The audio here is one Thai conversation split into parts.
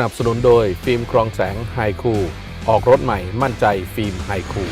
สนับสนุนโดยฟิล์มกรองแสงไฮคู ออกรถใหม่มั่นใจฟิล์มไฮคู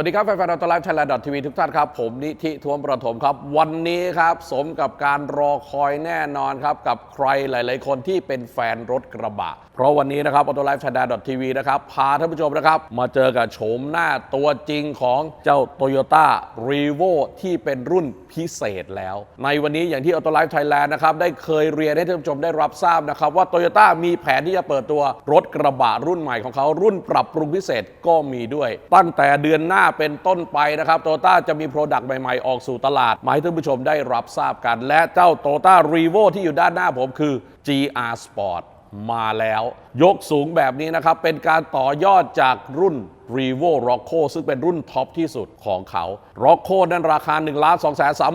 วัสดีครับแฟนๆเราตไลฟ์ไทยแลนด์ทีวีทุกท่านครับ ผมนิธิทวมประถมครับ วันนี้ครับ สมกับการรอคอยแน่นอนครับ กับใครหลาย ๆ คนที่เป็นแฟนรถกระบะ เพราะวันนี้นะครับออโตไลฟ์ไทยแลนด์ทีวีนะครับ พาท่านผู้ชมนะครับ มาเจอกับโฉมหน้าตัวจริงของเจ้า Toyota r e v o ที่เป็นรุ่นพิเศษแล้ว ในวันนี้อย่างที่ออโตไลฟ์ไทยแลนด์นะครับได้เคยเรียนให้ท่านผู้ชมได้รับทราบนะครับว่า Toyota มีแผนที่จะเปิดตัวรถกระบะรุ่นใหม่ของเขารุ่นปรับปรุงพิเศษก็มีด้วย ตั้งแต่เดือนหน้าเป็นต้นไปนะครับโตต้าจะมีโปรดักต์ใหม่ ๆ ออกสู่ตลาดมาให้ท่านผู้ชมได้รับทราบกัน และเจ้าโตต้ารีโวที่อยู่ด้านหน้าผมคือ GR Sport มาแล้ว ยกสูงแบบนี้นะครับ เป็นการต่อยอดจากรุ่น r e v o Rocco ซึ่งเป็นรุ่นท็อปที่สุดของเขา Rocco นั้นราคา 1 2 3 9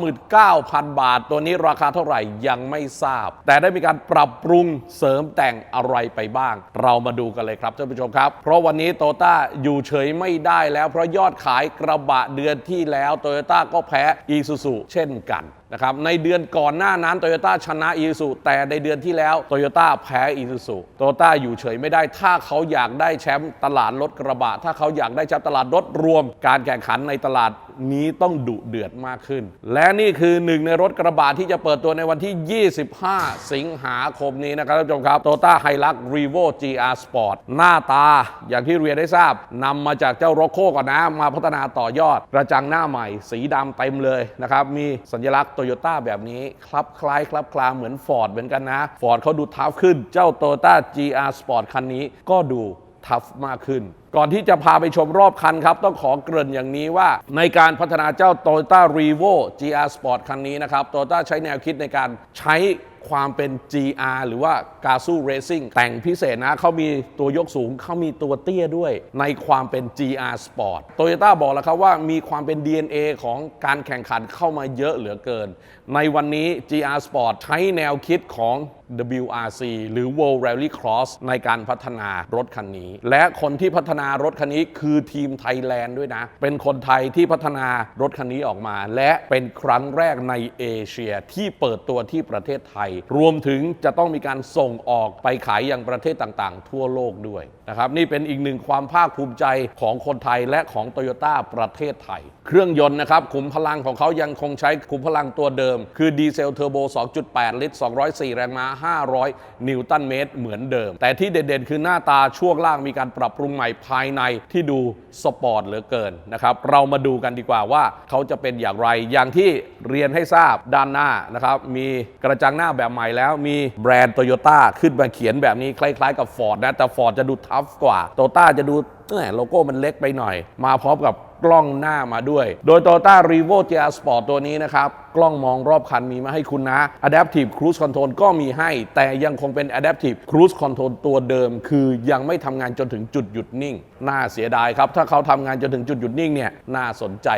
0 0 0 บาท ตัวนี้ราคาเท่าไหร่ยังไม่ทราบ แต่ได้มีการปรับปรุงเสริมแต่งอะไรไปบ้าง เรามาดูกันเลยครับท่านผู้ชมครับ เพราะวันนี้โตโยต้าอยู่เฉยไม่ได้แล้ว เพราะยอดขายกระบะเดือนที่แล้วโตโยต้าก็แพ้อีซูซูเช่นกัน นะครับในเดือนก่อนหน้านั้นโตโยต้าชนะอีซูซูแต่ในเดือนที่แล้วโตโยต้าแพ้อีซูซูโตโยต้าอยู่เฉยไม่ได้ ถ้าเขาอยากได้แชมป์ตลาดรถกระบะ ถ้าเขาอยากได้แชมป์ตลาดรถรวม การแข่งขันในตลาดนี้ต้องดุเดือดมากขึ้น และนี่คือหนึ่งในรถกระบะที่จะเปิดตัวในวันที่ 25 สิงหาคมนี้นะครับท่านผู้ชมครับโตต้าไฮลัก r e v o GR Sport หน้าตาอย่างที่เรียนได้ทราบนำมาจากเจ้าโรโ c ก่อนนะ มาพัฒนาต่อยอด กระจังหน้าใหม่ สีดำเต็มเลยนะครับ มีสัญลักษณ์โตโยต้าแบบนี้คลับคล้ายคลับคลาเหมือนฟอร์ดเหมือนกันนะฟอร์ดเขาดูทัฟขึ้นเจ้าโตต้า GR Sport คันนี้ก็ดูทัฟมากขึ้น ก่อนที่จะพาไปชมรอบคันครับ ต้องขอเกริ่นอย่างนี้ว่า ในการพัฒนาเจ้า Toyota r e v o GR Sport คันนี้นะครับ Toyota ใช้แนวคิดในการใช้ ความเป็น GR หรือว่า g a z o Racing แต่งพิเศษนะเขามีตัวยกสูงเขามีตัวเตี้ยด้วย ในความเป็น GR Sport Toyota บอกแล้วครับว่ามีความเป็น DNA ของการแข่งขันเข้ามาเยอะเหลือเกิน ในวันนี้ GR Sport ใช้แนวคิดของ WRC หรือ World Rally Cross ในการพัฒนารถคันนี้ และคนที่พัฒนารถคันนี้คือทีมไทยแลนด์ด้วยนะ เป็นคนไทยที่พัฒนารถคันนี้ออกมา และเป็นครั้งแรกในเอเชียที่เปิดตัวที่ประเทศไทยรวมถึงจะต้องมีการส่งออกไปขายยังประเทศต่างๆ ทั่วโลกด้วยนะครับนี่เป็นอีกหนึ่งความภาคภูมิใจของคนไทยและของโตโยต้าประเทศไทย เครื่องยนต์นะครับขุมพลังของเขายังคงใช้ขุมพลังตัวเดิม คือดีเซลเทอร์โบ 2.8 ลิตร 204 แรงม้า 500 นิวตันเมตรเหมือนเดิม แต่ที่เด่นๆ คือหน้าตาช่วงล่างมีการปรับปรุงใหม่ภายในที่ดูสปอร์ตเหลือเกินนะครับเรามาดูกันดีกว่าว่าเขาจะเป็นอย่างไรอย่างที่เรียนให้ทราบด้านหน้านะครับมีกระจังหน้าแบบใหม่แล้วมีแบรนด์โตโยต้าขึ้นมาเขียนแบบนี้คล้ายๆกับ Ford นะแต่ Ford จะดูทัฟกว่าโตโยต้าจะดูโลโก้มันเล็กไปหน่อย มาพร้อมกับ กล้องหน้ามาด้วย โดย Toyota r e v o GR Sport ตัวนี้นะครับ กล้องมองรอบคันมีมาให้คุณนะ Adaptive Cruise Control ก็มีให้ แต่ยังคงเป็น Adaptive Cruise Control ตัวเดิม คือยังไม่ทำงานจนถึงจุดหยุดนิ่ง น่าเสียดายครับ ถ้าเขาทำงานจนถึงจุดหยุดนิ่งเนี่ยน่าสนใจ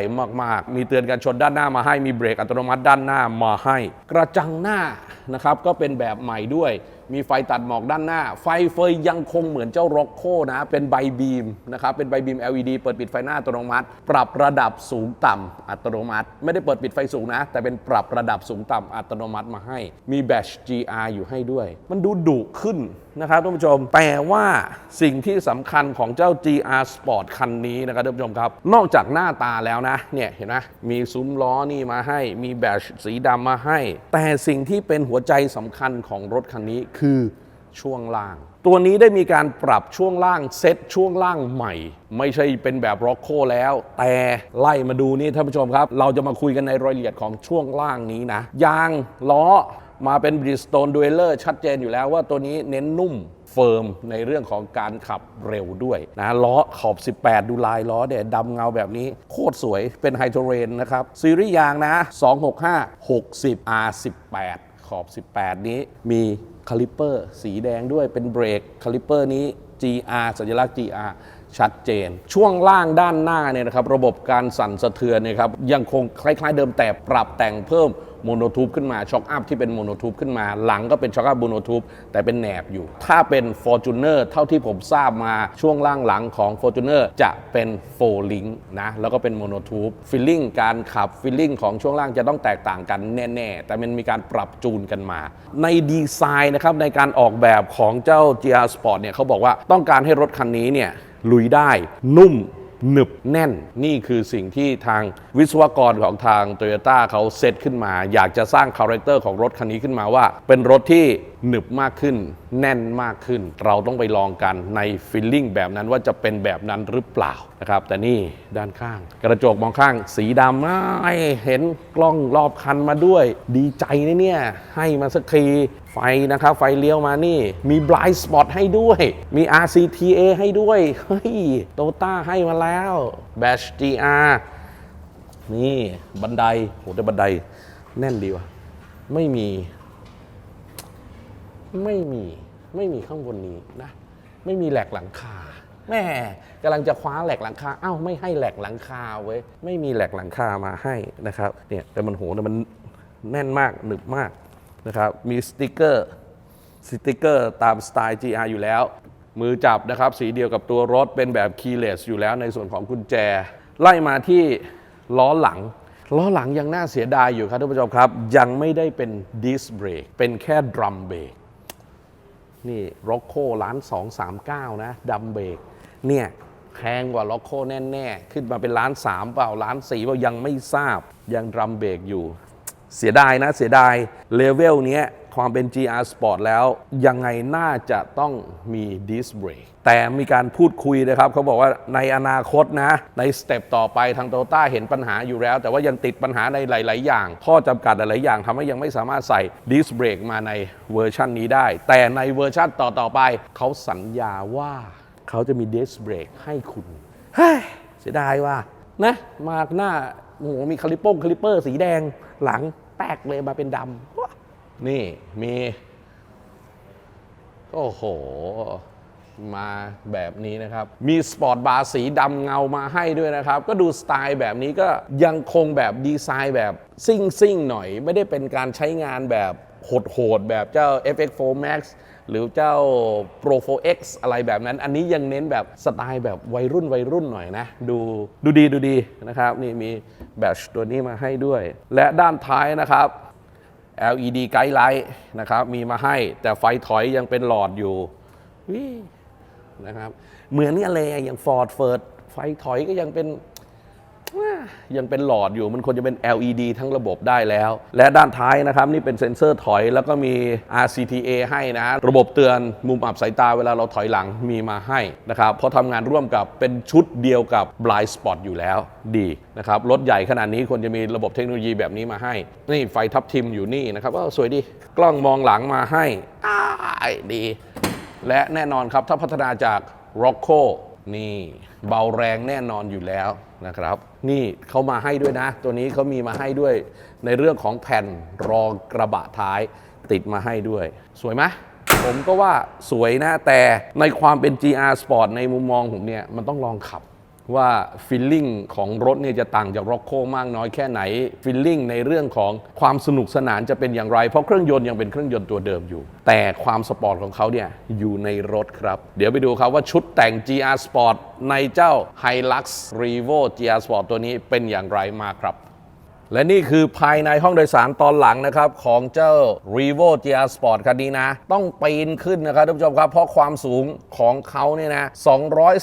มากๆ มีเตือนการชนด้านหน้ามาให้มีเบรกอัตโนมัติด้านหน้ามาให้ กระจังหน้านะครับก็เป็นแบบใหม่ด้วย มีไฟตัดหมอกด้านหน้า ไฟเฟยยังคงเหมือนเจ้าร็อกโคนะ เป็นใบบีมนะครับ เป็นใบบีม LED เปิดปิดไฟหน้าอัตโนมัติ ปรับระดับสูงต่ำอัตโนมัติ ไม่ได้เปิดปิดไฟสูงนะ แต่เป็นปรับระดับสูงต่ำอัตโนมัติมาให้ มีแบช GR อยู่ให้ด้วย มันดูดุขึ้นนะครับท่านผู้ชม แต่ว่าสิ่งที่สำคัญของเจ้า GR Sport คันนี้นะครับท่านผู้ชมครับ นอกจากหน้าตาแล้วนะ เนี่ยเห็นไหมมีซุ้มล้อนี่มาให้ มีแบชสีดำมาให้ แต่สิ่งที่เป็นหัวใจสำคัญของรถคันนี้คือช่วงล่าง ตัวนี้ได้มีการปรับช่วงล่างเซตช่วงล่างใหม่ ไม่ใช่เป็นแบบร็อกโคแล้ว แต่ไล่มาดูนี่ท่านผู้ชมครับ เราจะมาคุยกันในรายละเอียดของช่วงล่างนี้นะ ยางล้อมาเป็น Bridgestone Dweller ชัดเจนอยู่แล้วว่าตัวนี้เน้นนุ่มเฟิร์มในเรื่องของการขับเร็วด้วยนะล้อขอบ 18 ดูลายล้อเนี่ดำเงาแบบนี้ โคตรสวยเป็นไฮโ o รเรนนะครับ ซีรีส์ยางนะ 265 60 R18 ขอบ 18 นี้มีคาลิปเปอร์สีแดงด้วยเป็นเบรกคาลิปเปอร์นี้ GR สัญลักษณ์ GR ชัดเจน ช่วงล่างด้านหน้าเนี่ยนะครับระบบการสั่นสะเทือนเนี่ยครับยังคงคล้ายๆเดิมแต่ปรับแต่งเพิ่มโมโนทูบขึ้นมาช็อคอัพที่เป็นโมโนทูบขึ้นมา หลังก็เป็นช็อคอัพโมโนทูบแต่เป็นแหนบอยู่ ถ้าเป็น f o r t u n e r เท่าที่ผมทราบมาช่วงล่างหลังของ f o r t u n e r จะเป็นโฟลิงนะแล้วก็เป็นโมโนทูบฟิลลิ่งการขับฟิลลิ่งของช่วงล่างจะต้องแตกต่างกันแน่ ๆ แต่มันมีการปรับจูนกันมา ในดีไซน์นะครับในการออกแบบของเจ้า GR Sport เนี่ยเขาบอกว่าต้องการให้รถคันนี้เนี่ย ลุยได้ นุ่มหนึบแน่นนี่คือสิ่งที่ทางวิศวกรของทาง t o y ยต้เขาเซตขึ้นมา อยากจะสร้างคาแรคเตอร์ของรถคันนี้ขึ้นมาว่า เป็นรถที่หนึบมากขึ้น แน่นมากขึ้น เราต้องไปลองกันในฟิลลิ่งแบบนั้นว่าจะเป็นแบบนั้นหรือเปล่านะครับ แต่นี่ด้านข้าง กระจกมองข้างสีดำไม่เห็นกล้องรอบคันมาด้วย ดีใจนะเนี่ย ให้มาสักที ไฟนะครับ ไฟเลี้ยวมานี่ มี blind spot ให้ด้วย มี RCTA ให้ด้วย เฮ้ยโตต้าให้มาแล้ว Bash GR นี่ บันไดโหแต่บันไดแน่นดีวะไม่มี ไม่มี ไม่มีข้างบนนี้นะ ไม่มีแหลกหลังคาแม่กำลังจะคว้าแหลกหลังคาอ้าวไม่ให้แหลกหลังคาเว้ย ไม่มีแหลกหลังคามาให้นะครับ เนี่ยแต่มันโหแต่มันแน่นมากหนึบมาก นะครับมีสติกเกอร์สติกเกอร์ตามสไตล์ GR อยู่แล้ว มือจับนะครับสีเดียวกับตัวรถเป็นแบบ keyless อยู่แล้วในส่วนของกุญแจ ไล่มาที่ล้อหลัง ล้อหลังยังน่าเสียดายอยู่ครับท่านผู้ชมครับ ยังไม่ได้เป็นดิสเบรกเป็นแค่ดรัมเบรกนี่ร็อกโคล้าน239 นะดัมเบรกเนี่ยแพงกว่าล็อกโคแน่ ๆ ขึ้นมาเป็นล้านสามเปล่าล้านสี่เปล่ายังไม่ทราบยังดรัมเบรกอยู่ เสียดายนะเสียดายเลเวลนี้ความเป็น GR Sport แล้วยังไงน่าจะต้องมีดิสเบรกแต่มีการพูดคุยนะครับเขาบอกว่าในอนาคตนะ ในสเต็ปต่อไปทางโตต้าเห็นปัญหาอยู่แล้ว แต่ว่ายังติดปัญหาในหลาย ๆ อย่าง ข้อจำกัดหลาย ๆ อย่างทำให้ยังไม่สามารถใส่ดิสเบรกมาในเวอร์ชันนี้ได้ แต่ในเวอร์ชันต่อ ๆ ไป เขาสัญญาว่าเขาจะมีดิสเบรกให้คุณเฮ้ยเสียดายว่านะมาหน้า โอ้โหมีคาลิปโป้งคาลิปเปอร์สีแดงหลังแตกเลยมาเป็นดำนี่มีโอ้โห มาแบบนี้นะครับ มีสปอร์ตบาร์สีดำเงามาให้ด้วยนะครับ ก็ดูสไตล์แบบนี้ก็ยังคงแบบดีไซน์แบบซิ่งซิ่งๆหน่อย ไม่ได้เป็นการใช้งานแบบ โหดๆแบบเจ้า FX4 Max หรือเจ้า Pro 4X อะไรแบบนั้น อันนี้ยังเน้นแบบสไตล์แบบวัยรุ่นวัยรุ่นหน่อยนะ ดูดูดีดูดีนะครับ นี่มีแบตตัวนี้มาให้ด้วย และด้านท้ายนะครับ LED ไกด์ไลท์นะครับ มีมาให้แต่ไฟถอยยังเป็นหลอดอยู่วินะครับ เหมือนกันเลยอย่าง Ford f i r d ไฟถอยก็ยังเป็น ยังเป็นหลอดอยู่มันควรจะเป็น LED ทั้งระบบได้แล้ว และด้านท้ายนะครับ นี่เป็นเซ็นเซอร์ถอย แล้วก็มี RCTA ให้นะ ระบบเตือนมุมอับสายตาเวลาเราถอยหลังมีมาให้นะครับเพราะทำงานร่วมกับเป็นชุดเดียวกับ Blind Spot อยู่แล้วดีนะครับ รถใหญ่ขนาดนี้ควรจะมีระบบเทคโนโลยีแบบนี้มาให้ นี่ไฟทับทิมอยู่นี่นะครับก็สวยดีกล้องมองหลังมาให้อ้ายดี และแน่นอนครับถ้าพัฒนาจาก Rocco นี่เบาแรงแน่นอนอยู่แล้ว นะครับ นี่เขามาให้ด้วยนะ ตัวนี้เขามีมาให้ด้วยในเรื่องของแผ่นรองกระบะท้ายติดมาให้ด้วย สวยไหมผมก็ว่าสวยนะแต่ในความเป็น GR Sport ในมุมมองผมเนี่ยมันต้องลองขับ ว่าฟิลลิ่งของรถเนี่ยจะต่างจากร็อกโคมากน้อยแค่ไหนฟิลลิ่งในเรื่องของความสนุกสนานจะเป็นอย่างไร เพราะเครื่องยนต์ยังเป็นเครื่องยนต์ตัวเดิมอยู่ แต่ความสปอร์ตของเขาเนี่ยอยู่ในรถครับ เดี๋ยวไปดูครับว่าชุดแต่ง GR Sport ในเจ้า Hilux Revo GR Sport ตัวนี้เป็นอย่างไรมาครับ และนี่คือภายในห้องโดยสารตอนหลังนะครับ ของเจ้า Revo GR Sport คันนี้นะ ต้องปีนขึ้นนะครับท่านผู้ชมครับ เพราะความสูงของเขาเนี่ยนะ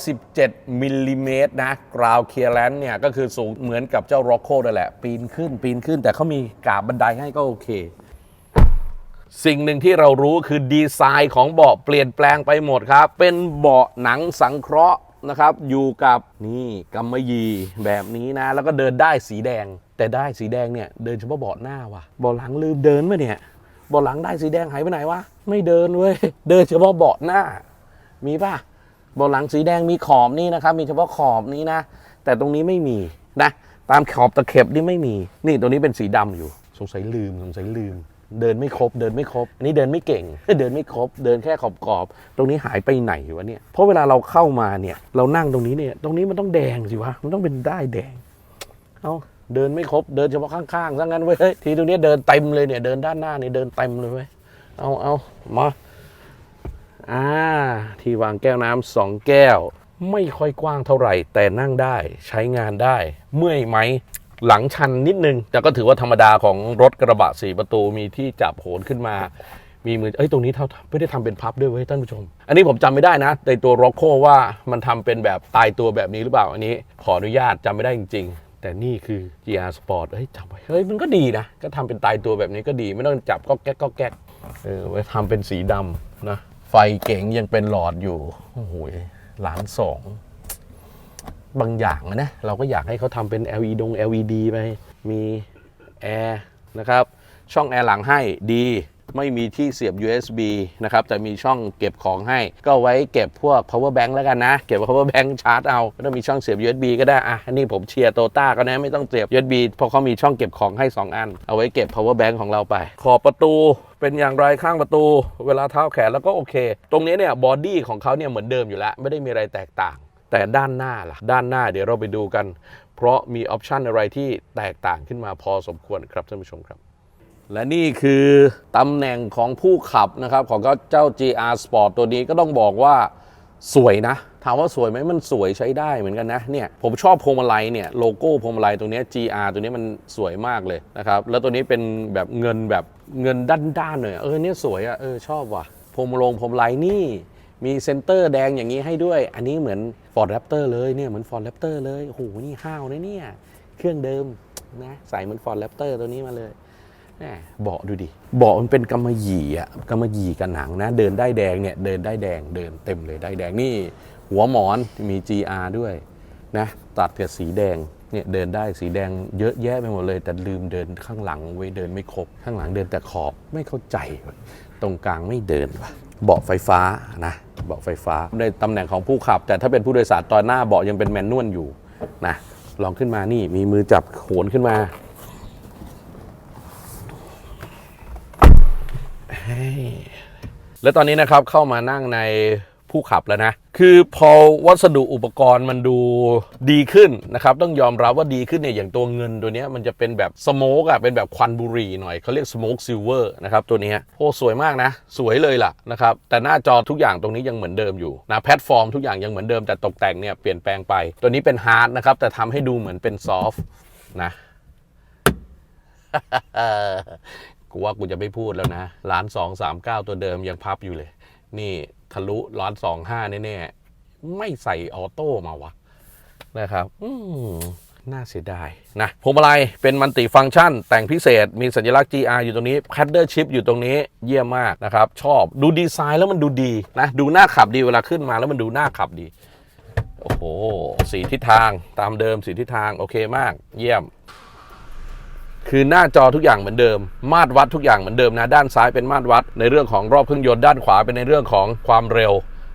217 มิลลิเมตรนะกราวเคลียร์แลนด์เนี่ย ก็คือสูงเหมือนกับเจ้า Rocco นั่นแหละ ปีนขึ้นปีนขึ้น แต่เขามีกาบบันไดให้ก็โอเคสิ่งหนึ่งที่เรารู้คือดีไซน์ของเบาะเปลี่ยนแปลงไปหมดครับ เป็นเบาะหนังสังเคราะห์นะครับ อยู่กับนี่กำมะหยี่แบบนี้นะ แล้วก็เดินได้สีแดง แต่ได้สีแดงเนี่ยเดินเฉพาะเบาะหน้าว่ะเบาะหลังลืมเดินมาเนี่ยเบาะหลังได้สีแดงหายไปไหนวะไม่เดินเว้ยเดินเฉพาะเบาะหน้า มีป่ะเบาะหลังสีแดงมีขอบนี่นะครับ มีเฉพาะขอบนี้นะ แต่ตรงนี้ไม่มีนะ ตามขอบตะเข็บนี่ไม่มี นี่ตัวนี้เป็นสีดำอยู่ สงสัยลืมสงสัยลืม เดินไม่ครบเดินไม่ครบ อันนี้เดินไม่เก่ง เดินไม่ครบ เดินแค่ขอบขอบๆตรงนี้หายไปไหนวะเนี่ยเพราะเวลาเราเข้ามาเนี่ย เรานั่งตรงนี้เนี่ย ตรงนี้มันต้องแดงสิวะมันต้องเป็นได้แดง เอา เดินไม่ครบเดินเฉพาะข้างๆซะงั้นเว้ยทีตรงนี้เดินเต็มเลยเนี่ยเดินด้านหน้าเนี่ยเดินเต็มเลยเว้ยเอาเอามาอ่าที่วางแก้วน้ำสองแก้ว ไม่ค่อยกว้างเท่าไหร่ แต่นั่งได้ใช้งานได้ เมื่อยไหมหลังชันนิดนึง แต่ก็ถือว่าธรรมดาของรถกระบะสี่ประตูมีที่จับโหนขึ้นมามีมือ เอ้ย ตรงนี้เท่าไม่ได้ทำเป็นพับด้วยเว้ยท่านผู้ชม อันนี้ผมจำไม่ได้นะ ในตัวร็อกโคว่ามันทำเป็นแบบตายตัวแบบนี้หรือเปล่า อันนี้ ขออนุญาตจำไม่ได้จริง แต่นี่คือ GR Sport เฮ้ยจำไว้เฮ้ยมันก็ดีนะ ก็ทำเป็นตายตัวแบบนี้ก็ดี ไม่ต้องจับก็แก๊กก็แก๊กเออไว้ทำเป็นสีดำนะ ไฟเก๋งยังเป็นหลอดอยู่ โอ้โหล้านสอง บางอย่างอะนะ เราก็อยากให้เขาทำเป็น LED ง LED ไป มีแอร์นะครับ ช่องแอร์หลังให้ดี ไม่มีที่เสียบ USB นะครับแต่มีช่องเก็บของให้ ก็ไว้เก็บพวก power bank แล้วกันนะ เก็บ power bank ชาร์จเอาไม่ต้องมีช่องเสียบ USB ก็ได้อะอันนี้ผมเชียร์โตต้าก็นะไม่ต้องเสียบ USB เพราะเขามีช่องเก็บของให้ 2 อัน เอาไว้เก็บ power bank ของเราไป ขอบประตูเป็นอย่างไรข้างประตู เวลาเท้าแขนแล้วก็โอเค ตรงนี้เนี่ยบอดี้ของเขาเนี่ยเหมือนเดิมอยู่แล้ว ไม่ได้มีอะไรแตกต่าง แต่ด้านหน้าล่ะ ด้านหน้าเดี๋ยวเราไปดูกัน เพราะมีออปชันอะไรที่แตกต่างขึ้นมาพอสมควรครับท่านผู้ชมครับ และนี่คือตำแหน่งของผู้ขับนะครับของเจ้า GR Sport ตัวนี้ก็ต้องบอกว่าสวยนะ ถามว่าสวยไหมมันสวยใช้ได้เหมือนกันนะเนี่ยผมชอบพวงมาลัยเนี่ยโลโก้พวงมาลัยตรงนี้ GR ตัวนี้มันสวยมากเลยนะครับ แล้วตัวนี้เป็นแบบเงินแบบเงินด้านๆหน่อยเออเนี่ยสวยอะเออชอบว่ะพวงมาลงพวงมาลัยนี่มีเซนเตอร์แดงอย่างนี้ให้ด้วย อันนี้เหมือน Ford Raptor เลยเนี่ยเหมือน Ford Raptor เลยโอ้โหนี่ห้าวนะเนี่ยเครื่องเดิมนะใส่เหมือน Ford Raptor ตัวนี้มาเลย เบาะดูดิเบาะมันเป็นกำมะหยี่อะกำมะหยี่กันหนังนะ เดินได้แดงเนี่ยเดินได้แดงเดินเต็มเลยได้แดงนี่ หัวหมอนมี GR ด้วยนะตัดกับสีแดงเนี่ยเดินได้สีแดงเยอะแยะไปหมดเลย แต่ลืมเดินข้างหลังไว้เดินไม่ครบ ข้างหลังเดินแต่ขอบไม่เข้าใจ ตรงกลางไม่เดินว่ะเบาะไฟฟ้านะเบาะไฟฟ้าในตำแหน่งของผู้ขับ แต่ถ้าเป็นผู้โดยสารตอนหน้าเบาะยังเป็นแมนนวลอยู่นะลองขึ้นมานี่มีมือจับโขนขึ้นมา และตอนนี้นะครับเข้ามานั่งในผู้ขับแล้วนะ คือพอวัสดุอุปกรณ์มันดูดีขึ้นนะครับต้องยอมรับว่าดีขึ้นเนี่ยอย่างตัวเงินตัวนี้มันจะเป็นแบบสโมกอะเป็นแบบควันบุหรี่หน่อยเขาเรียกสโมกซิลเวอร์นะครับตัวนี้โอ้สวยมากนะ สวยเลยล่ะนะครับแต่หน้าจอทุกอย่างตรงนี้ยังเหมือนเดิมอยู่นะแพลตฟอร์มทุกอย่างยังเหมือนเดิมแต่ตกแต่งเนี่ยเปลี่ยนแปลงไป ตัวนี้เป็นฮาร์ดนะครับแต่ทำให้ดูเหมือนเป็นซอฟต์นะ กูว่ากูจะไม่พูดแล้วนะล้านสองสามเก้าตัวเดิมยังพับอยู่เลย นี่ทะลุล้านสองห้าแน่ๆ ไม่ใส่ออโต้มาวะนะครับ อืมน่าเสียดายนะพวงมาลัยเป็นมันติฟังก์ชัน แต่งพิเศษ มีสัญลักษณ์ GR อยู่ตรงนี้แพดเดอร์ชิพอยู่ตรงนี้เยี่ยมมากนะครับ ชอบดูดีไซน์แล้วมันดูดีนะ ดูน่าขับดีเวลาขึ้นมาแล้วมันดูน่าขับดี โอ้โห สีทิศทางตามเดิมสีทิศทาง โอเคมาก เยี่ยม คือหน้าจอทุกอย่างเหมือนเดิม มาตรวัดทุกอย่างเหมือนเดิมนะ ด้านซ้ายเป็นมาตรวัด ในเรื่องของรอบเครื่องยนต์ด้านขวาเป็นในเรื่องของความเร็ว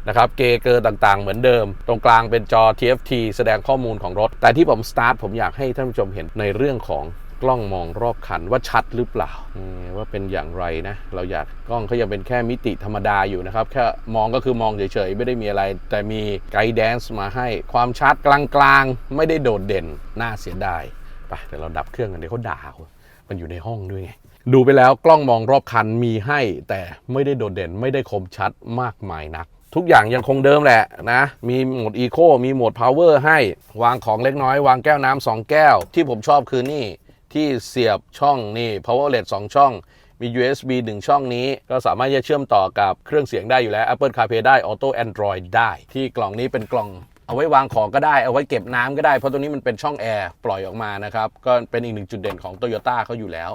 นะครับเกเกอร์ต่างๆ เหมือนเดิม ตรงกลางเป็นจอ TFT แสดงข้อมูลของรถ แต่ที่ผมสตาร์ทผมอยากให้ท่านผู้ชมเห็นในเรื่องของกล้องมองรอบคันว่าชัดหรือเปล่า ว่าเป็นอย่างไรนะ เราอยากกล้องเขายังเป็นแค่มิติธรรมดาอยู่นะครับ แค่มองก็คือมองเฉยๆ ไม่ได้มีอะไร แต่มีไกด์แดนซ์มาให้ความชัดกลางๆ ไม่ได้โดดเด่นน่าเสียดาย ไปเดี๋ยวเราดับเครื่องกันเดี๋ยวเขาด่าเอามันอยู่ในห้องด้วยไง ดูไปแล้วกล้องมองรอบคันมีให้ แต่ไม่ได้โดดเด่นไม่ได้คมชัดมากมายนัก ทุกอย่างยังคงเดิมแหละนะ มีโหมดอีโคมีโหมดพาวเวอร์ให้ วางของเล็กน้อย วางแก้วน้ำสองแก้ว ที่ผมชอบคือนี่ที่เสียบช่องนี่ powerlet 2 ช่อง มี USB 1 ช่องนี้ ก็สามารถจะเชื่อมต่อกับเครื่องเสียงได้อยู่แล้ว Apple CarPlay ได้ Auto Android ได้ ที่กล่องนี้เป็นกล่อง เอาไว้วางของก็ได้เอาไว้เก็บน้ำก็ได้เพราะตัวนี้มันเป็นช่องแอร์ปล่อยออกมานะครับก็เป็นอีกหนึ่งจุดเด่นของ Toyota เขาอยู่แล้ว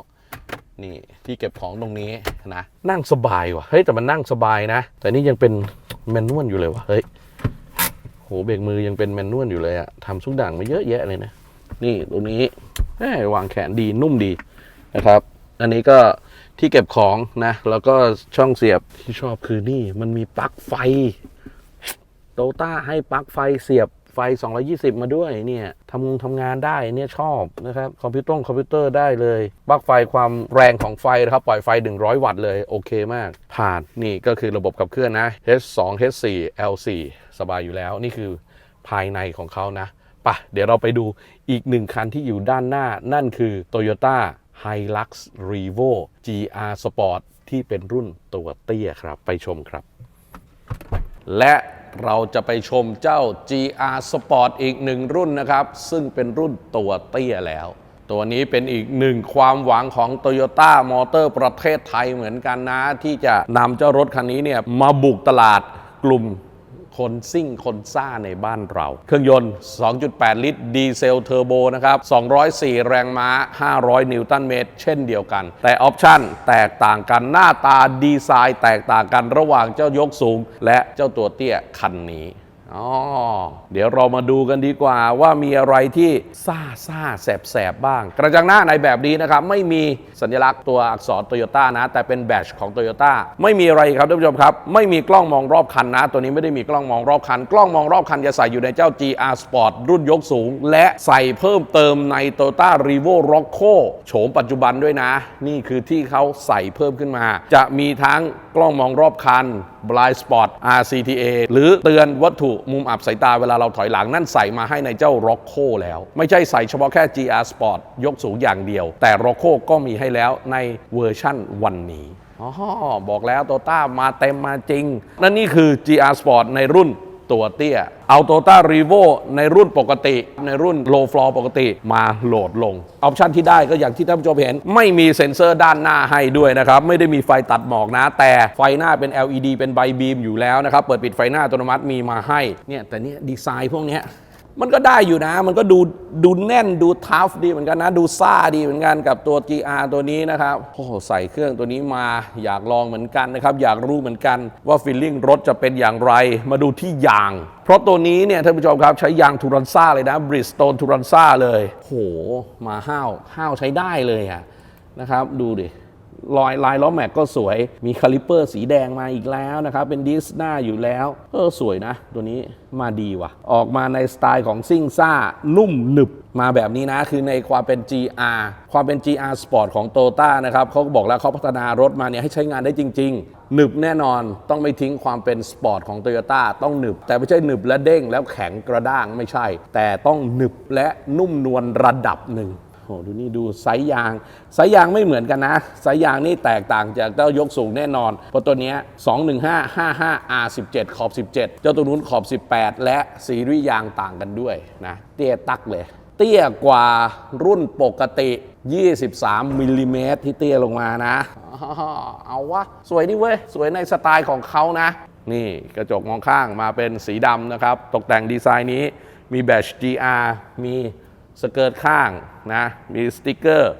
นี่ที่เก็บของตรงนี้นะนั่งสบายว่ะเฮ้ยแต่มันนั่งสบายนะ แต่นี่ยังเป็นแมนนวลอยู่เลยว่ะเฮ้ยโหเบรกมือยังเป็นแมนนวลอยู่เลยอะทำทุกด่างมาเยอะแยะเลยนะนี่ตรงนี้แหมวางแขนดีนุ่มดีนะครับ อันนี้ก็ที่เก็บของนะ แล้วก็ช่องเสียบที่ชอบคือนี่มันมีปลั๊กไฟ โตต้าให้ปลั๊กไฟเสียบไฟ 220 มาด้วยเนี่ยทำงงทำงานได้เนี่ยชอบนะครับคอมพิวเตอร์คอมพิวเตอร์ได้เลยปลั๊กไฟความแรงของไฟนะครับปล่อยไฟ 100 วัตต์เลยโอเคมาก ผ่านนี่ก็คือระบบขับเคลื่อนนะ H2 H4 L4 สบายอยู่แล้วนี่คือภายในของเขานะปะเดี๋ยวเราไปดูอีกหนึ่งคันที่อยู่ด้านหน้า นั่นคือ Toyota Hilux Revo GR Sport ที่เป็นรุ่นตัวเตี้ยครับ ไปชมครับ และ เราจะไปชมเจ้า GR Sport อีกหนึ่งรุ่นนะครับ ซึ่งเป็นรุ่นตัวเตี้ยแล้ว ตัวนี้เป็นอีกหนึ่งความหวังของ Toyota Motor ประเทศไทยเหมือนกันนะ ที่จะนำเจ้ารถคันนี้เนี่ยมาบุกตลาดกลุ่ม คนซิ่งคนซ่าในบ้านเรา เครื่องยนต์ 2.8 ลิตร ดีเซลเทอร์โบนะครับ 204 แรงม้า 500 นิวตันเมตร เช่นเดียวกัน แต่ออปชั่นแตกต่างกันหน้าตาดีไซน์ แตกต่างกันระหว่างเจ้ายกสูง และเจ้าตัวเตี้ยคันนี้ อ๋อเดี๋ยวเรามาดูกันดีกว่าว่ามีอะไรที่ซ่าซ่าแสบแสบบ้าง กระจังหน้าในแบบนี้นะครับ ไม่มีสัญลักษณ์ตัวอักษรโตโยต้านะ แต่เป็นแบตของโตโยต้าไม่มีอะไรครับท่านผู้ชมครับ ไม่มีกล้องมองรอบคันนะ ตัวนี้ไม่ได้มีกล้องมองรอบคัน กล้องมองรอบคันจะใส่อยู่ในเจ้า GR Sport รุ่นยกสูง และใส่เพิ่มเติมใน Toyota r e v o Rocco โฉมปัจจุบันด้วยนะ นี่คือที่เขาใส่เพิ่มขึ้นมา จะมีทั้ง กล้องมองรอบคัน Blind Spot RCTA หรือเตือนวัตถุมุมอับสายตาเวลาเราถอยหลังนั่นใส่มาให้ในเจ้า Rocco แล้ว ไม่ใช่ใส่เฉพาะแค่ GR Sport ยกสูงอย่างเดียว แต่ Rocco ก็มีให้แล้วในเวอร์ชั่นวันนี้อ๋อบอกแล้วโตต้ามาเต็มมาจริง นั่นนี่คือ GR Sport ในรุ่น ตัวเตี้ย เอาโตต้ารีโวในรุ่นปกติ ในรุ่นโลฟลอร์ปกติมาโหลดลง ออปชันที่ได้ก็อย่างที่ท่านผู้ชมเห็น ไม่มีเซ็นเซอร์ด้านหน้าให้ด้วยนะครับ ไม่ได้มีไฟตัดหมอกนะ แต่ไฟหน้าเป็น LED เป็นใบบีมอยู่แล้วนะครับ เปิดปิดไฟหน้าอัตโนมัติมีมาให้เนี่ยแต่เนี่ยดีไซน์พวกเนี้ย มันก็ได้อยู่นะ มันก็ดูดูแน่นดูทัฟดีเหมือนกันนะ ดูซ่าดีเหมือนกันกับตัว GR ตัวนี้นะครับโอ้ใส่เครื่องตัวนี้มาอยากลองเหมือนกันนะครับ อยากรู้เหมือนกันว่าฟีลลิ่งรถจะเป็นอย่างไร มาดูที่ยาง เพราะตัวนี้เนี่ยท่านผู้ชมครับใช้ยางทูรันซ่าเลยนะ Bridgestone ทูรันซ่าเลยโหมาห้าวห้าวใช้ได้เลยอะนะครับ ดูดิ รอยลายล้อแม็กก็สวย มีคาลิปเปอร์สีแดงมาอีกแล้วนะครับ เป็นดิสหน้าอยู่แล้ว เออสวยนะ ตัวนี้มาดีว่ะ ออกมาในสไตล์ของซิ่งซ่า นุ่มหนึบมาแบบนี้นะ คือในความเป็น GR ความเป็น GR Sport ของ t o ต้านะครับเขาก็บอกแล้วเขาพัฒนารถมาเนี่ยให้ใช้งานได้จริง ๆ หนึบแน่นอนต้องไม่ทิ้งความเป็นสปอร์ตของ t o y ยต้ต้องหนึบ แต่ไม่ใช่หนึบและเด้งแล้วแข็งกระด้างไม่ใช่ แต่ต้องหนึบและนุ่มนวลระดับหนึ่ง โหดูนี่ดูไซส์ยางไซส์ยางไม่เหมือนกันนะไซส์ยางนี่แตกต่างจากเจ้ายกสูงแน่นอน เพราะตัวนี้215 55 R17 ขอบ 17 เจ้าตัวนู้นขอบ 18 และซีรีส์ยางต่างกันด้วยนะเตี้ยตักเลย เตี้ยกว่ารุ่นปกติ 23มิลลิเมตรที่เตี้ยลงมานะ เอาวะ สวยนี่เว้ย สวยในสไตล์ของเขานะ นี่กระจกมองข้างมาเป็นสีดำนะครับ ตกแต่งดีไซน์นี้มีแบช GR มี สเกิร์ตข้างนะมีสติกเกอร์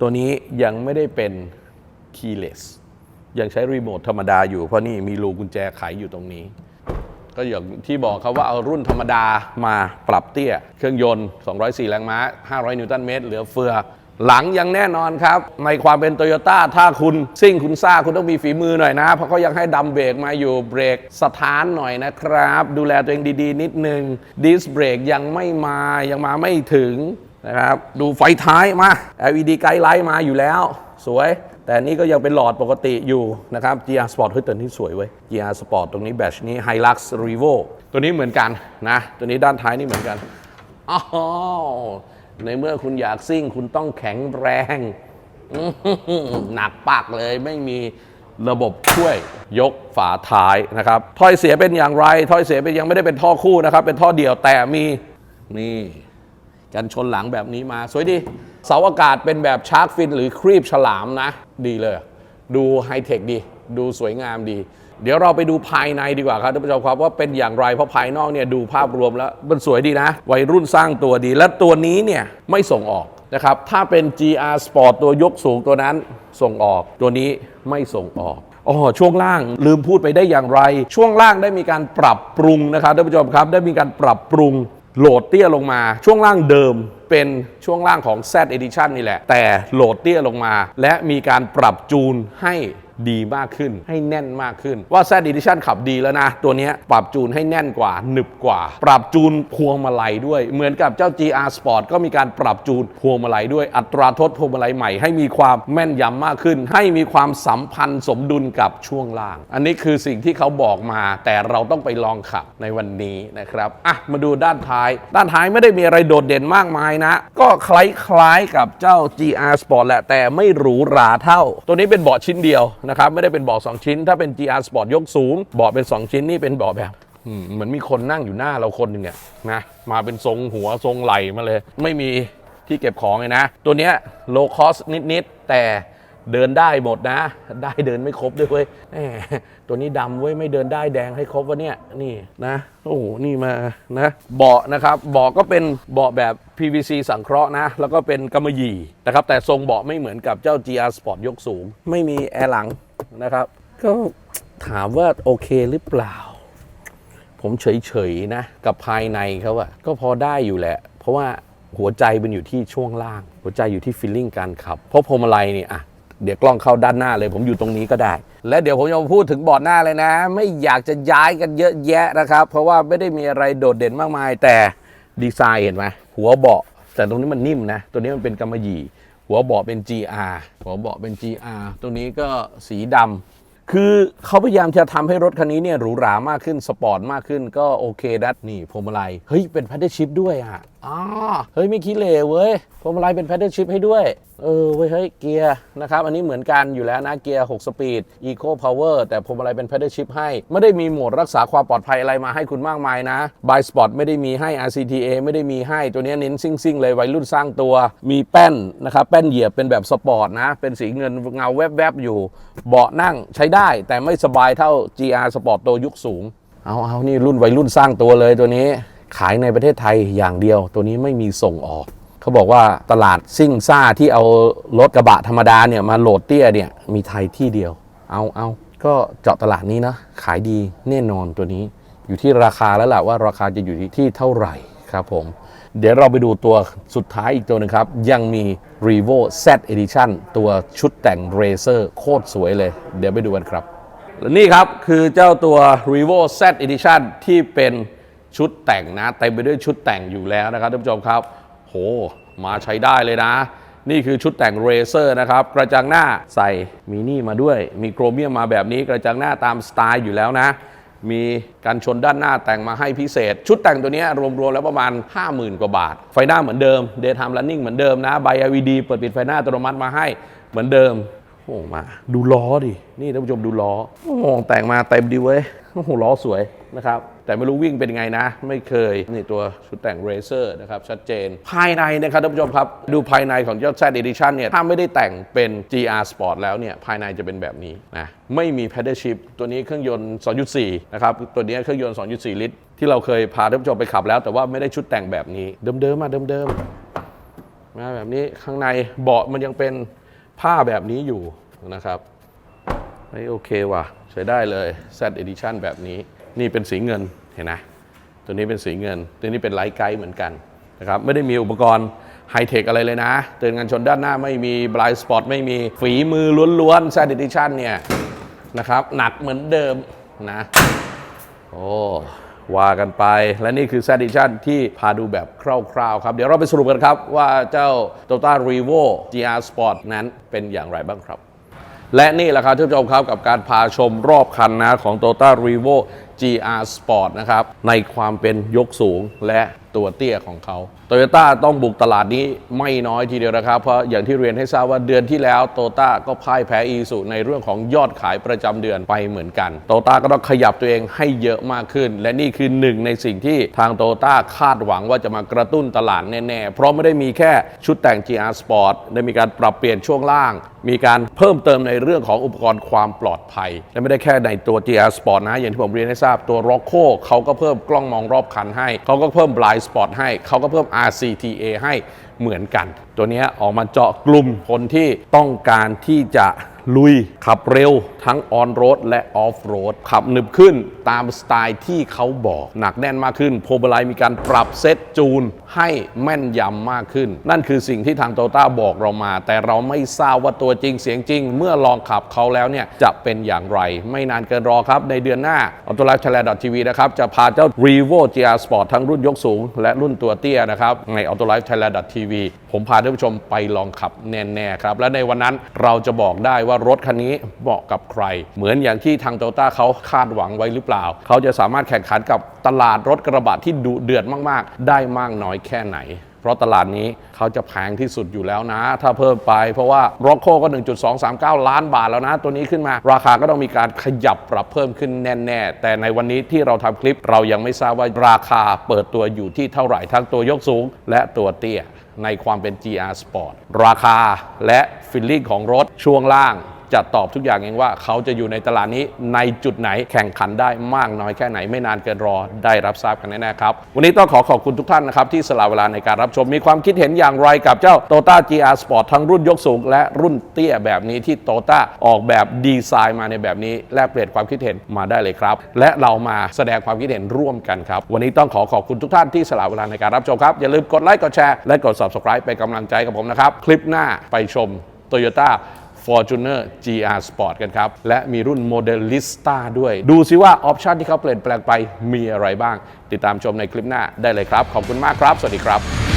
ตัวนี้ยังไม่ได้เป็น keyless ยังใช้รีโมทธรรมดาอยู่เพราะนี่มีรูกุญแจไขอยู่ตรงนี้ ก็อย่างที่บอกครับว่าเอารุ่นธรรมดามาปรับเตี้ย เครื่องยนต์ 204 แรงม้า 500 นิวตันเมตร เหลือเฟือ หลังยังแน่นอนครับ ในความเป็นโตโยต้าถ้าคุณซิ่งคุณซ่าคุณต้องมีฝีมือหน่อยนะ เพราะเขายังให้ดัมเบรกมาอยู่เบรกสถานหน่อยนะครับ ดูแลตัวเองดีๆ นิดนึงดิสเบรกยังไม่มายังมาไม่ถึงนะครับ ดูไฟท้ายมา LED ไกด์ไลท์มาอยู่แล้ว สวย แต่นี่ก็ยังเป็นหลอดปกติอยู่นะครับ GR Sport เฮ้ยแต่นี่สวยเว้ย GR Sport ตรงนี้แบตนี้ Hilux Revo ตัวนี้เหมือนกันนะ ตัวนี้ด้านท้ายนี่เหมือนกันอ๋อ ในเมื่อคุณอยากซิ่ง คุณต้องแข็งแรงอื้อหือหนักปากเลยไม่มีระบบช่วยยกฝาท้ายนะครับถ้อยเสียเป็นอย่างไรถ้อยเสียเป็นยังไม่ได้เป็นท่อคู่นะครับ เป็นท่อเดียวแต่มีนี่กันชนหลังแบบนี้มา สวยดี เสาอากาศเป็นแบบชาร์กฟินหรือครีบฉลามนะ ดีเลย ดูไฮเทคดี ดูสวยงามดี เดี๋ยวเราไปดูภายในดีกว่าครับท่านผู้ชมครับว่าเป็นอย่างไรเพราะภายนอกเนี่ยดูภาพรวมแล้วมันสวยดีนะ วัยรุ่นสร้างตัวดี และตัวนี้เนี่ยไม่ส่งออกนะครับถ้าเป็น GR Sport ตัวยกสูงตัวนั้นส่งออกตัวนี้ไม่ส่งออกอ๋อช่วงล่างลืมพูดไปได้อย่างไร ช่วงล่างได้มีการปรับปรุงนะครับท่านผู้ชมครับ ได้มีการปรับปรุงโหลดเตี้ยลงมา ช่วงล่างเดิมเป็นช่วงล่างของ Z Edition นี่แหละ แต่โหลดเตี้ยลงมา และมีการปรับจูนให้ ดีมากขึ้น ให้แน่นมากขึ้น ว่า Z Edition ขับดีแล้วนะ ตัวนี้ปรับจูนให้แน่นกว่าหนึบกว่า ปรับจูนพวงมาลัยด้วย เหมือนกับเจ้า GR Sport ก็มีการปรับจูนพวงมาลัยด้วยอัตราทดพวงมาลัยใหม่ ให้มีความแม่นยำมากขึ้น ให้มีความสัมพันธ์สมดุลกับช่วงล่าง อันนี้คือสิ่งที่เขาบอกมา แต่เราต้องไปลองขับในวันนี้นะครับอะมาดูด้านท้าย ด้านท้ายไม่ได้มีอะไรโดดเด่นมากมายนะ ก็คล้ายๆกับเจ้า GR Sport แหละแต่ไม่หรูหราเท่า ตัวนี้เป็นเบาะชิ้นเดียวนะครับไม่ได้เป็นเบาะ2ชิ้น ถ้าเป็น GR Sport ยกสูงเบาะเป็น 2 ชิ้นนี่เป็นเบาะแบบเหมือนมีคนนั่งอยู่หน้าเราคนหนึ่งอะนะมาเป็นทรงหัวทรงไหลมาเลย ไม่มีที่เก็บของเลยนะ ตัวเนี้ยโลคอสนิดๆแต่ เดินได้หมดนะ ได้เดินไม่ครบด้วยเว้ยตัวนี้ดำเว้ยไม่เดินได้แดงให้ครบวะเนี่ยนี่นะ โอ้โหนี่มานะ เบาะนะครับเบาะก็เป็นเบาะแบบ PVC สังเคราะห์นะ แล้วก็เป็นกำมะหยี่นะครับ แต่ทรงเบาะไม่เหมือนกับเจ้า GR Sport ยกสูง ไม่มีแอร์หลังนะครับ ก็ถามว่าโอเคหรือเปล่า ผมเฉยๆนะ กับภายในเขาอะก็พอได้อยู่แหละ เพราะว่าหัวใจมันอยู่ที่ช่วงล่าง หัวใจอยู่ที่ฟีลลิ่งการขับ เพราะพวงมาลัยนี่อะ เดี๋ยวกล้องเข้าด้านหน้าเลย ผมอยู่ตรงนี้ก็ได้ และเดี๋ยวผมจะมาพูดถึงบอร์ดหน้าเลยนะ ไม่อยากจะย้ายกันเยอะแยะนะครับ เพราะว่าไม่ได้มีอะไรโดดเด่นมากมาย แต่ดีไซน์เห็นไหมหัวเบาะแต่ตรงนี้มันนิ่มนะ ตัวนี้มันเป็นกำมะหยี่ หัวเบาะเป็น GR หัวเบาะเป็น GR ตรงนี้ก็สีดำคือเขาพยายามจะทำให้รถคันนี้เนี่ยหรูหรามากขึ้นสปอร์ตมากขึ้นก็โอเคดัดนี่พวงมาลัยเฮ้ยเป็นพดเดชิพด้วยอะอ๋อเฮ้ยไม่คิเลเว้ยพวงมาลัยเป็นแพดเดิลชิพให้ด้วย เออเว้ยเฮ้ยเกียร์นะครับอันนี้เหมือนกันอยู่แล้วนะเกียร์ 6 สปีด Eco Power แต่พวงมาลัยเป็นแพดเดิลชิพให้ ไม่ได้มีโหมดรักษาความปลอดภัยอะไรมาให้คุณมากมายนะ By Spot ไม่ได้มีให้ RCTA ไม่ได้มีให้ตัวนี้เน้นซิ่งๆเลยวัยรุ่นสร้างตัว มีแป้นนะครับแป้นเหยียบเป็นแบบสปอร์ตนะ เป็นสีเงินเงาแวบๆอยู่ เบาะนั่งใช้ได้ แต่ไม่สบายเท่า GR Sport ตัวยุคสูงเอาเอานี่รุ่นวัยรุ่นสร้างตัวเลยตัวนี้ ขายในประเทศไทยอย่างเดียว ตัวนี้ไม่มีส่งออก เขาบอกว่าตลาดซิ่งซ่าที่เอารถกระบะธรรมดาเนี่ยมาโหลดเตี้ยเนี่ยมีไทยที่เดียว เอาเอาก็เจาะตลาดนี้นะขายดีแน่นอนตัวนี้ อยู่ที่ราคาแล้วแหละว่าราคาจะอยู่ที่เท่าไหร่ครับผม เดี๋ยวเราไปดูตัวสุดท้ายอีกตัวหนึงครับ ยังมี Revo Z Edition ตัวชุดแต่ง Racer โคตรสวยเลย เดี๋ยวไปดูกันครับ และนี่ครับคือเจ้าตัว Revo Z Edition ที่เป็น ชุดแต่งนะเต็มไปด้วยชุดแต่งอยู่แล้วนะครับท่านผู้ชมครับ โห มาใช้ได้เลยนะ นี่คือชุดแต่ง Racer นะครับ กระจังหน้าใส่มีนี่มาด้วย มีโครเมียมมาแบบนี้กระจังหน้าตามสไตล์อยู่แล้วนะ มีการชนด้านหน้าแต่งมาให้พิเศษ ชุดแต่งตัวนี้รวมๆแล้วประมาณ 50,000 กว่าบาท ไฟหน้าเหมือนเดิม Daytime Running เหมือนเดิมนะใบ LED เปิดปิดไฟหน้าอัตโนมัติมาให้เหมือนเดิมโอ้มา ดูล้อดิ นี่ท่านผู้ชมดูล้อโอ้แต่งมาเต็มดีเว้ยโอ้โหล้อสวยนะครับ แต่ไม่รู้วิ่งเป็นไงนะ ไม่เคย นี่ตัวชุดแต่ง Racer นะครับ ชัดเจน ภายในนะครับท่านผู้ชมครับ ดูภายในของเจ้า Z Edition เนี่ย ถ้าไม่ได้แต่งเป็น GR Sport แล้วเนี่ย ภายในจะเป็นแบบนี้นะไม่มี pedal shift ตัวนี้เครื่องยนต์ 2.4 นะครับ ตัวนี้เครื่องยนต์ 2.4 ลิตร ที่เราเคยพาท่านผู้ชมไปขับแล้ว แต่ว่าไม่ได้ชุดแต่งแบบนี้เดิมๆมาเดิมๆมาแบบนี้ข้างในเบาะมันยังเป็นผ้าแบบนี้อยู่นะครับเฮ้ยโอเคว่ะใช้ได้เลย Z Edition แบบนี้นี่เป็นสีเงิน เห็นไหมตัวนี้เป็นสีเงิน ตัวนี้เป็นไลท์ไกด์เหมือนกันนะครับไม่ได้มีอุปกรณ์ไฮเทคอะไรเลยนะ เตือนกันชนด้านหน้าไม่มีบลายสปอตไม่มีฝีมือล้วนๆ Z Edition เนี่ยนะครับหนักเหมือนเดิมนะโอ้ว่ากันไป และนี่คือ z Edition ที่พาดูแบบคร่าวๆครับ เดี๋ยวเราไปสรุปกันครับว่าเจ้า Toyota Revo GR Sport นั้นเป็นอย่างไรบ้างครับ และนี่แหละครับท่านผู้ชมครับกับการพาชมรอบคันนะของ Toyota Revo GR Sport นะครับในความเป็นยกสูงและตัวเตี้ยของเขาโตโยต้าต้องบุกตลาดนี้ไม่น้อยทีเดียวนะครับ เพราะอย่างที่เรียนให้ทราบว่าเดือนที่แล้วโตโยต้าก็พ่ายแพ้อีสุในเรื่องของยอดขายประจำเดือนไปเหมือนกัน โตโยต้าก็ต้องขยับตัวเองให้เยอะมากขึ้น และนี่คือหนึ่งในสิ่งที่ทางโตโยต้าคาดหวังว่าจะมากระตุ้นตลาดแน่ๆ เพราะไม่ได้มีแค่ชุดแต่ง GR Sport ได้มีการปรับเปลี่ยนช่วงล่าง มีการเพิ่มเติมในเรื่องของอุปกรณ์ความปลอดภัย และไม่ได้แค่ในตัว GR Sport นะอย่างที่ผมเรียนให้ทราบตัว Rocco เขาก็เพิ่มกล้องมองรอบคันให้เขาก็เพิ่ม Blind Spot ให้เขาก็เพิ่ม RCTA ให้เหมือนกัน ตัวนี้ออกมาเจาะกลุ่มคนที่ต้องการที่จะลุยขับเร็วทั้งออนโรดและออฟโรดขับหนึบขึ้นตามสไตล์ที่เขาบอก หนักแน่นมากขึ้นโพบไลมีการปรับเซตจูน ให้แม่นยำมากขึ้น นั่นคือสิ่งที่ทางโตต้าบอกเรามา แต่เราไม่ทราบว่าตัวจริงเสียงจริง เมื่อลองขับเขาแล้วเนี่ยจะเป็นอย่างไร ไม่นานเกินรอครับ ในเดือนหน้า a u t o l i f e t h a i l a n d TV นะครับ จะพาเจ้า Revo GR Sport ทั้งรุ่นยกสูง และรุ่นตัวเตี้ยนะครับ ใน a u t o l i f e t h a i l a n d TV ผมพาท่านผู้ชมไปลองขับแน่ๆครับ และในวันนั้นเราจะบอกได้ว่ารถคันนี้เหมาะกับใคร เหมือนอย่างที่ทางโตต้าเขาคาดหวังไว้หรือเปล่า เขาจะสามารถแข่งขันกับตลาดรถกระบะที่ดุเดือดมากๆ ได้มากน้อยแค่ไหน เพราะตลาดนี้เขาจะแพงที่สุดอยู่แล้วนะ ถ้าเพิ่มไปเพราะว่า r o c โ o ก็ 1.239 ล้านบาทแล้วนะ ตัวนี้ขึ้นมา ราคาก็ต้องมีการขยับปรับเพิ่มขึ้นแน่ๆ แต่ในวันนี้ที่เราทำคลิปเรายังไม่ทราบว่าราคาเปิดตัวอยู่ที่เท่าไหร่ทั้งตัวยกสูง และตัวเตี้ยในความเป็น GR Sport ราคาและฟิลลิ่งของรถช่วงล่าง จะตอบทุกอย่างเองว่าเขาจะอยู่ในตลาดนี้ในจุดไหนแข่งขันได้มากน้อยแค่ไหนไม่นานเกินรอได้รับทราบกันแน่ๆครับ วันนี้ต้องขอขอบคุณทุกท่านนะครับที่สละเวลาในการรับชมมีความคิดเห็นอย่างไรกับเจ้า t o t a GR Sport ทั้งรุ่นยกสูง และรุ่นเตี้ยแบบนี้ที่ t o t a ออกแบบดีไซน์มาในแบบนี้แลกเปลี่ยนความคิดเห็นมาได้เลยครับ และเรามาแสดงความคิดเห็นร่วมกันครับวันนี้ต้องขอขอบคุณทุกท่านที่สละเวลาในการรับชมครับอย่าลืมกดไลค์กดแชร์และกด subscribe เป็นกำลังใจกับผมนะครับคลิปหน้าไปชม Toyota Fortuner GR Sport กันครับ และมีรุ่น Modelista ด้วย ดูซิว่าออปชันที่เขาเปลี่ยนแปลงไปมีอะไรบ้าง ติดตามชมในคลิปหน้าได้เลยครับ ขอบคุณมากครับ สวัสดีครับ